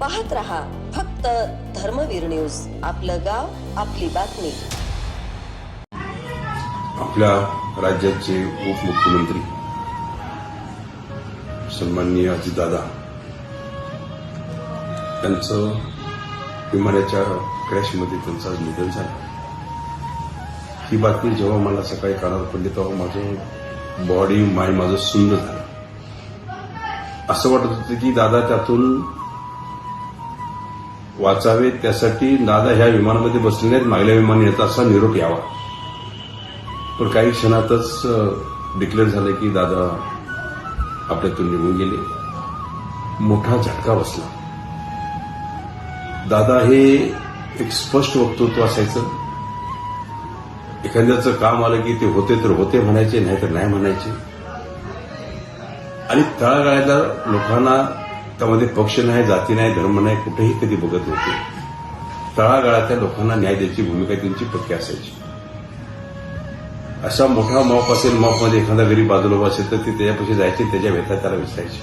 पाहत रहा फक्त धर्मवीर न्यूज. आपलं गाव आपली बातमी. आपल्या राज्याचे उपमुख्यमंत्री सन्माननीय अजितदादा त्यांचं विमानाच्या क्रॅशमध्ये त्यांचं आज निधन झालं. ही बातमी जेव्हा मला सकाळी कानावर पडली तेव्हा माझं बॉडी माइंड माझं सुंदर झालं. असं वाटत होतं की दादा त्यातून वाचावे त्यासाठी दादा ह्या विमानामध्ये बसले नाहीत मागल्या विमान येतात असा निरोप यावा. पण काही क्षणातच डिक्लेअर झालं की दादा आपल्यातून निघून गेले. मोठा झटका बसला. दादा हे एक स्पष्ट वक्तृत्व असायचं. एखाद्याचं काम आलं की ते होते तर होते म्हणायचे नाही तर नाही म्हणायचे. आणि तळागाळ्यातल्या लोकांना त्यामध्ये पक्ष नाही जाती नाही धर्म नाही कुठेही कधी बघत नव्हते. तळागाळातल्या लोकांना न्याय द्यायची भूमिका त्यांची पक्की असायची. अशा मोठा मॉप असेल मॉपमध्ये एखादा गरीब बाजूला असेल तर ते त्याच्यापाशी जायचे त्याच्या व्यथा त्याला विसरायची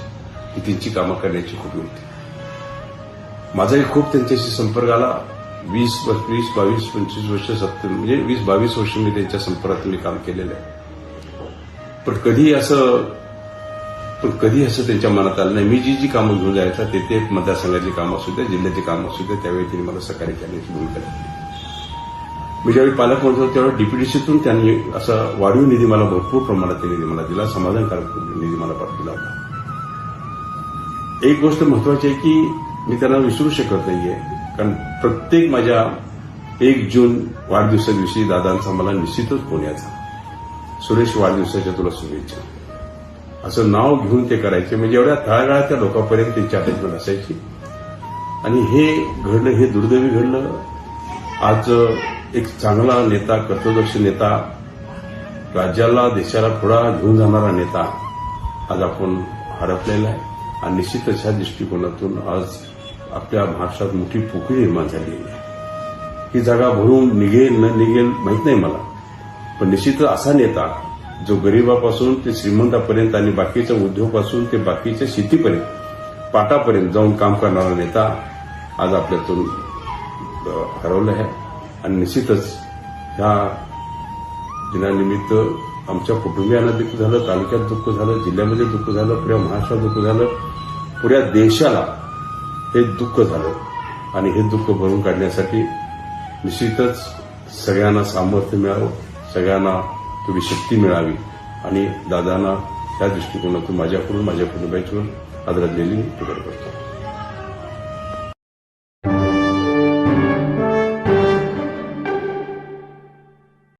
ही त्यांची कामं करण्याची खूप होती. माझाही खूप त्यांच्याशी संपर्क आला. वीस वीस बावीस पंचवीस वर्ष सत्तर म्हणजे वीस बावीस वर्ष मी त्यांच्या संपर्कात मी काम केलेलं आहे. पण कधी असं पण कधी असं त्यांच्या मनात आलं नाही. मी जी जी कामं घेऊन जायचं ते ते मतदारसंघाचे कामं असू द्या जिल्ह्याची कामं असू द्या त्यावेळी त्यांनी मला सकाळी करण्याची भूमिका घेतली मी ज्यावेळी पालकमंत्री होतो त्यावेळी डीपीडीसीतून त्यांनी असा वाढीव निधी मला भरपूर प्रमाणात ते निधी मला दिला समाधानकारक निधी मला दिला होता एक गोष्ट महत्वाची आहे की मी त्यांना विसरू शकत नाहीये. कारण प्रत्येक माझ्या एक जून वाढदिवसादिवशी दादांचा मला निश्चितच फोन यायचा. सुरेश वाढदिवसाच्या तुला शुभेच्छा. असं नाव घेऊन ते करायचे. म्हणजे एवढ्या तळागाळातल्या लोकांपर्यंत त्यांची अटॅचमेंट असायची. आणि हे घडलं हे दुर्दैवी घडलं. आज एक चांगला नेता कर्तव्यदक्ष नेता राज्याला देशाला पुढा घेऊन जाणारा नेता आज आपण हरपलेला आहे. आणि निश्चितच ह्या दृष्टिकोनातून आज आपल्या महाराष्ट्रात मोठी पोकळी निर्माण झालेली आहे. ही जागा भरून निघेल न निघेल माहीत नाही मला. पण निश्चितच असा नेता जो गरिबापासून ते श्रीमंतापर्यंत आणि बाकीच्या उद्योगापासून ते बाकीच्या शेतीपर्यंत पाटापर्यंत जाऊन काम करणारा नेता आज आपल्यातून अ, हरवलं आहे. आणि निश्चितच ह्या दिनानिमित्त आमच्या कुटुंबियांना दुःख झालं तालुक्यात दुःख झालं जिल्ह्यामध्ये दुःख झालं पुऱ्या महाराष्ट्रात दुःख झालं पुऱ्या देशाला हे दुःख झालं. आणि हे दुःख भरून काढण्यासाठी निश्चितच सगळ्यांना सामर्थ्य मिळावं सगळ्यांना थोडी शक्ती मिळावी. आणि दादांना त्या दृष्टिकोनातून माझ्याकडून माझ्या कुटुंबाकडून आदरांजली प्रकट करतो.